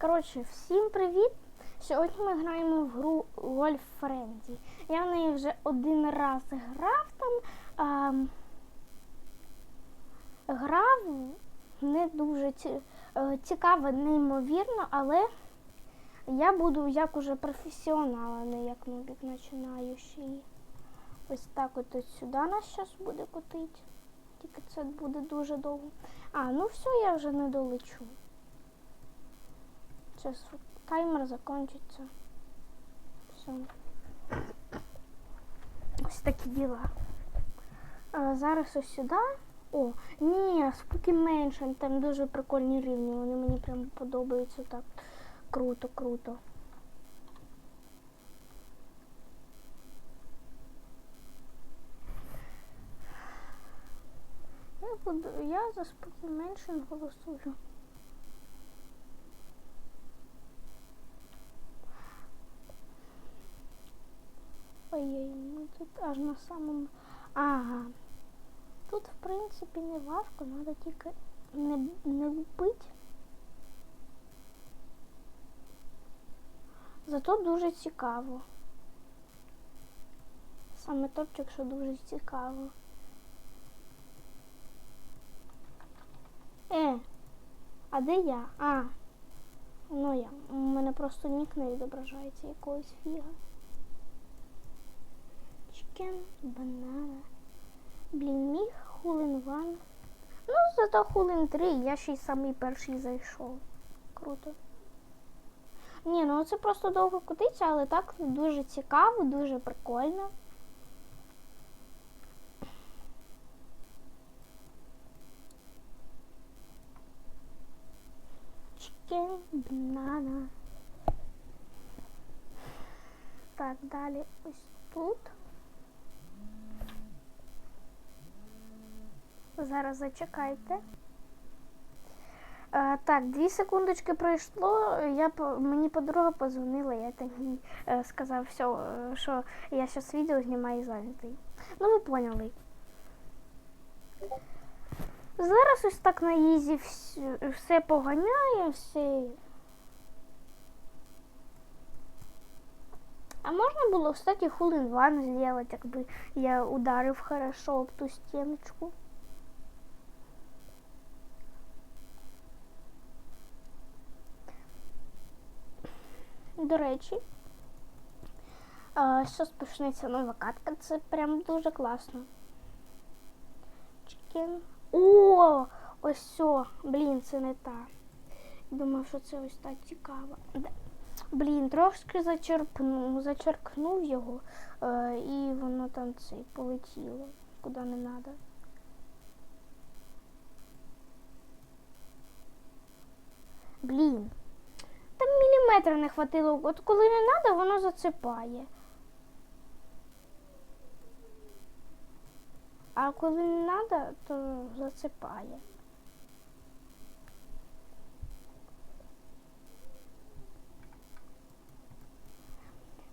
Коротше, всім привіт! Сьогодні ми граємо в гру Golf Frenzy. Я в неї вже один раз грав там. А, грав не дуже е, цікаво, неймовірно, але я буду як уже професіонал, а не як нубік починаючий. Ось так от, от сюди нас зараз буде котити. Тільки це буде дуже довго. А, ну все, я вже не долечу. Сейчас таймер закончится. Все. Ось такі діла. А, зараз ось сюди. О, ні, споки менше, там дуже прикольні рівні. Вони мені прям подобаються так. Круто, круто. Я буду, я за споки менше голосую. Ой-ой, ми тут аж на самому. Ага. Тут, в принципі, не важко, треба тільки не, не лупити. Зато дуже цікаво. Саме топчик, що дуже цікаво. Е, а де я? А, ну я. У мене просто нік не відображається якогось фіга. Чікен, банана. Блін, міг хулин ван. Ну, зато хулин 3, я ще й самий перший зайшов. Круто. Ні, ну це просто довго кутиться, але так дуже цікаво, дуже прикольно. Чікен, банана. Так, далі ось тут. Зараз зачекайте. Е, так, дві секундочки пройшло. Я мені подруга позвонила, я їй е, сказав, все, що я зараз відео знімаю зайнятий. Ну, ви поняли. Зараз ось так на ізі вс- все поганяє, все. А можна було, кстати, хулин ван зробити, якби я ударив хорошо об ту стіночку. До речі, зараз почнеться нова катка. Це прям дуже класно. Чікен. О! Ось все. Блін, це не та. Думав, що це ось так цікаво. Блін, трошки зачерпнув, зачеркнув його, е, і воно там цей полетіло, куди не треба. Блін. Там не хватило. От коли не треба, воно зацепає. А коли не треба, то зацепає.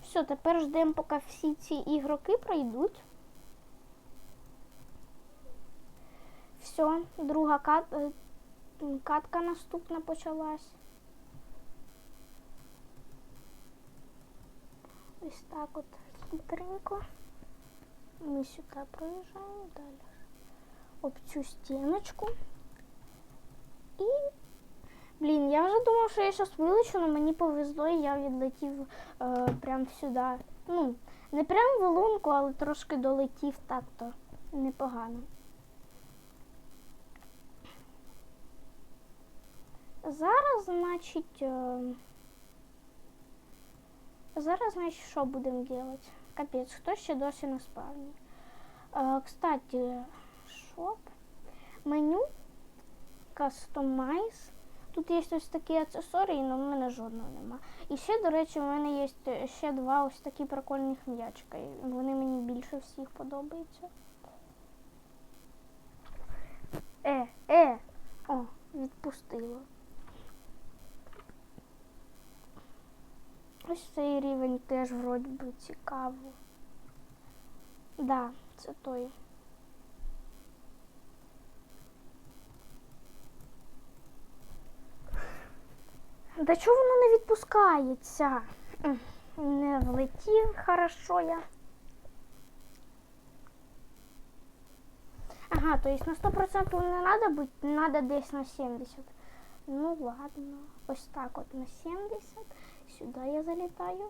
Все, тепер ждемо, поки всі ці ігроки пройдуть. Все, друга кат... е, катка наступна почалась. Ось так от хитренько. Ми сюди проїжджаємо далі. Об цю стіночку. І. Блін, я вже думав, що я зараз вилечу, але мені повезло, і я відлетів е, прямо сюди. Ну, не прямо в лунку, але трошки долетів так-то непогано. Зараз, значить. Е, Зараз, значить, що будемо робити? Капець, хто ще досі на спавні? Кстати, шоп, меню, кастомайз. Тут є ось такі аксесорії, але в мене жодного нема. І ще, до речі, в мене є ще два ось такі прикольних м'ячика. Вони мені більше всіх подобаються. Е, е! О, відпустило. Ось цей рівень теж вроді би цікаво. Да, це той. Да чого воно не відпускається? Не влетів хорошо я. Ага, то есть на 100% не надо быть, надо десь на 70. Ну ладно, ось так от на 70. Сюди я залітаю.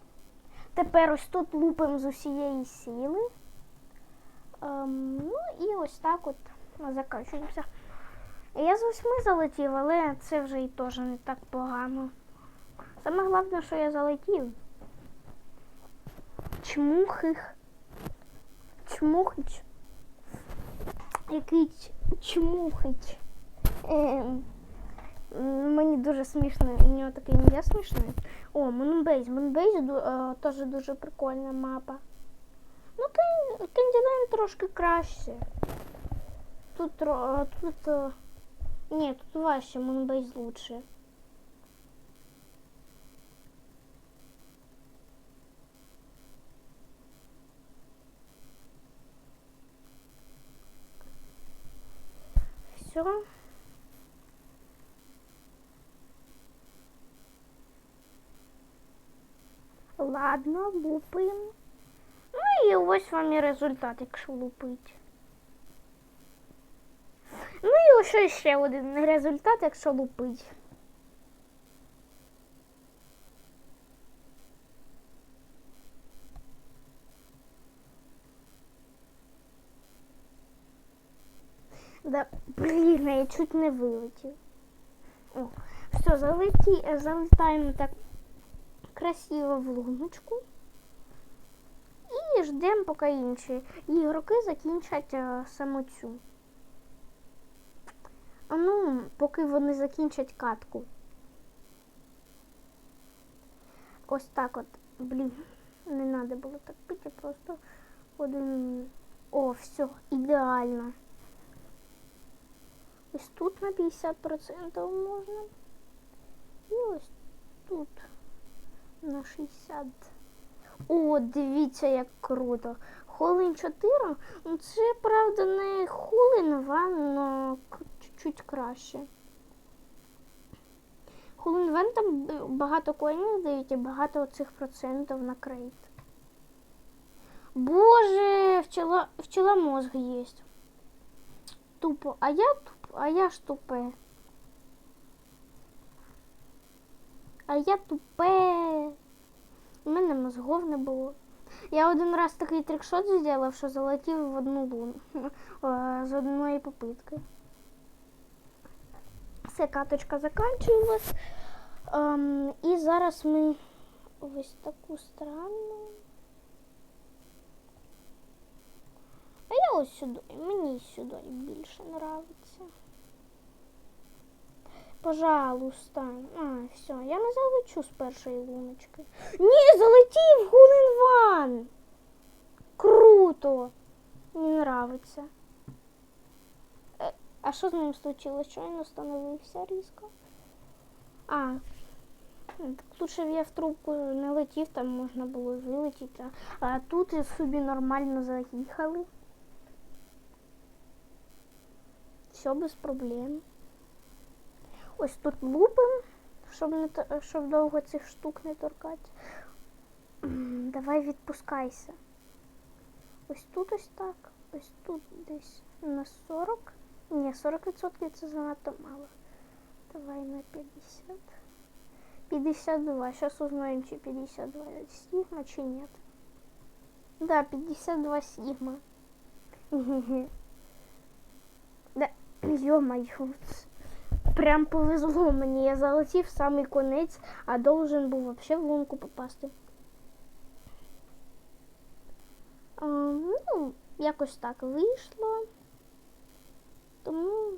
Тепер ось тут лупимо з усієї сили. Ем, ну і ось так от закачуємося. Я з восьми залетів, але це вже і теж не так погано. Саме головне, що я залетів. Чмухих. Чмухич. Який чмухич. Ем, мені дуже смішно, у нього таке ім'я смішний. О, ду- е, теж дуже прикольна мапа. Ну, Кен- трошки краще. Тут, е, тут е, ні, тут важче, Moonbase лучше. Все. Ладно, лупим. Ну і ось вам і результат, якщо лупить. Ну і ось ще один результат, якщо лупить. Да, блін, я чуть не вилетів. О, все, залеті, залетаємо так красиво в луночку. І ждемо, поки інші ігроки закінчать е, саму цю. Ну, поки вони закінчать катку. Ось так от. Блін, не треба було так пити, просто один. О, все, ідеально. Ось тут на 50% можна. І ось тут на 60%. О, дивіться, як круто. Холин 4, ну це правда не Холин Ван, але чуть-чуть краще. Холин Ван там багато коїнів дають і багато оцих процентів на крейт. Боже, вчила, мозг є. Тупо, а я туп, а я ж тупе. А я тупе. У мене мозгов не було. Я один раз такий трикшот зробив, що залетів в одну луну е, з одної попитки. Все, каточка закінчилась. Ем, і зараз ми ось таку странну. А я ось сюди. Мені сюди більше нравиться. Пожалуйста. А, все, я не залечу з першої луночки. Ні, залетів Гулінван! Круто! Мені нравиться. Е, а що з ним случилось? Чого він остановився різко? А, так лучше б я в трубку не летів, там можна було вилетіти. А тут і собі нормально заїхали. Все без проблем. Ось тут лупим, щоб не щоб довго цих штук не торкати. Давай відпускайся. Ось тут ось так, ось тут десь на 40. Ні, 40% це занадто мало. Давай на 50. 52. Сейчас узнаем, чи 52 сигма, чи нет. Да, 52 сигма. Да, ё-моё. Прям повезло мені. Я залетів в самий конець, а должен був вообще в лунку попасти. Ну, якось так вийшло. Тому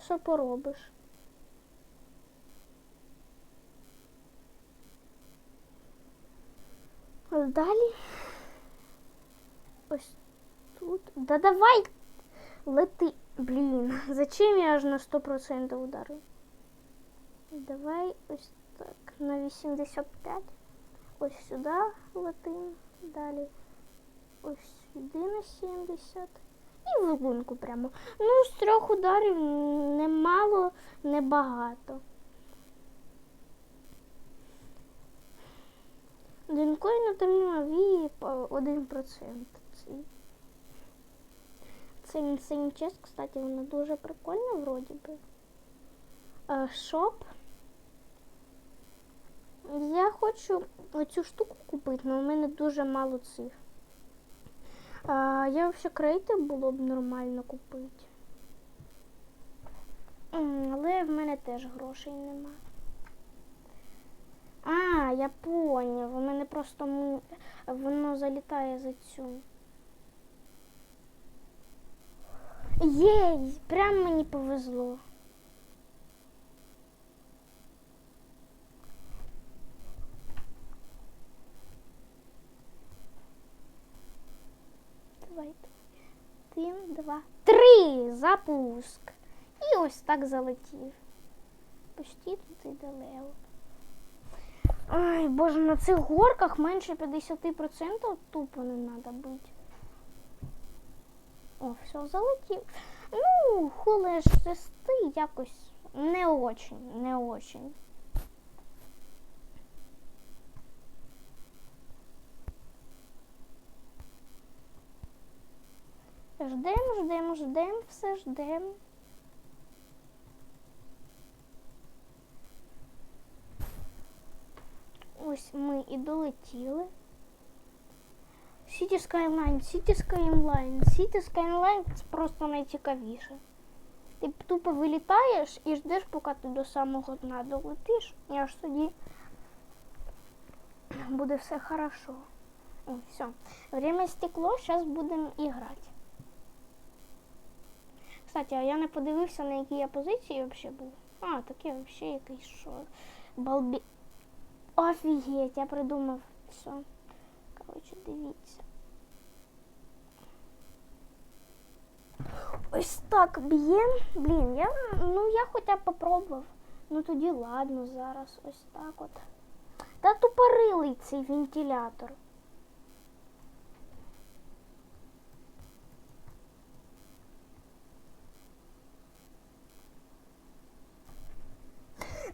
що поробиш? Далі. Ось тут. Да давай лети. Блін, зачем я аж на 100% ударив? Давай ось так. На 85. Ось сюди латин. Далі. Ось сюди на 70. І в лунку прямо. Ну, з трьох ударів немало, небагато. Динкою натримав і 1%. Це Insane Chest, кстати, вона дуже прикольна вроді би. Шоп. Я хочу оцю штуку купити, але в мене дуже мало цих. А, я взагалі крейти було б нормально купити. Але в мене теж грошей нема. А, я поняв. У мене просто воно залітає за цю. Єй! Прям мені повезло. Давайте. Один, два, три. Запуск. І ось так залетів. Почти тут і далеко. Ай, боже, на цих горках менше 50% тупо не треба бути. О, все, залетів. Ну, хуле шести якось не очень, не очень. Ждем, ждем, ждем, все ждем. Ось ми і долетіли. City Skyline, City Skyline, City Skyline це просто найцікавіше. Ти тупо вилітаєш і ждеш, поки ти до самого дна долетиш, і аж тоді буде все хорошо. О, все. Время стекло, зараз будемо і грати. Кстати, а я не подивився, на якій я позиції взагалі був. А, так я взагалі якийсь що. Балбі. Офігеть, я придумав все. Коротше, дивіться. Ось так б'є. Блін, я, ну я хоча б попробував. Ну тоді ладно зараз. Ось так от. Та тупорилий цей вентилятор.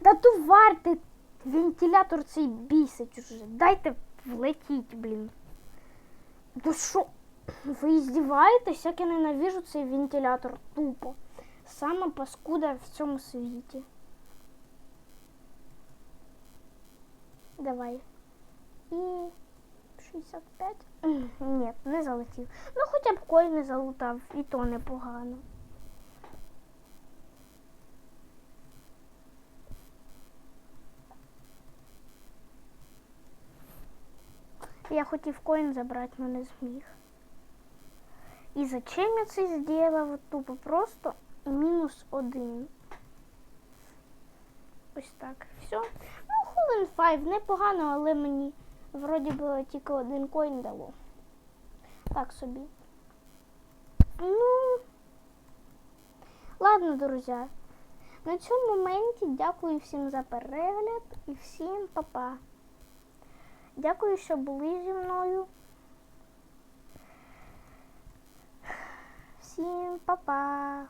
Та тувар ти вентилятор цей бісить уже. Дайте влетіть, блін. Ну що? Ви здіваєтесь, як я ненавижу цей вентилятор тупо. Саме паскуда в цьому світі. Давай. І 65. Ні, не залетів. Ну хоча б кой не залутав, і то непогано. Я хотів коін забрати, але не зміг. І зачем я це зробив? Тупо просто мінус один. Ось так. Все. Ну, Холен 5 непогано, але мені вроді би тільки один коін дало. Так собі. Ну, ладно, друзі. На цьому моменті дякую всім за перегляд і всім па-па. Дякую, що були зі мною. Всім па-па!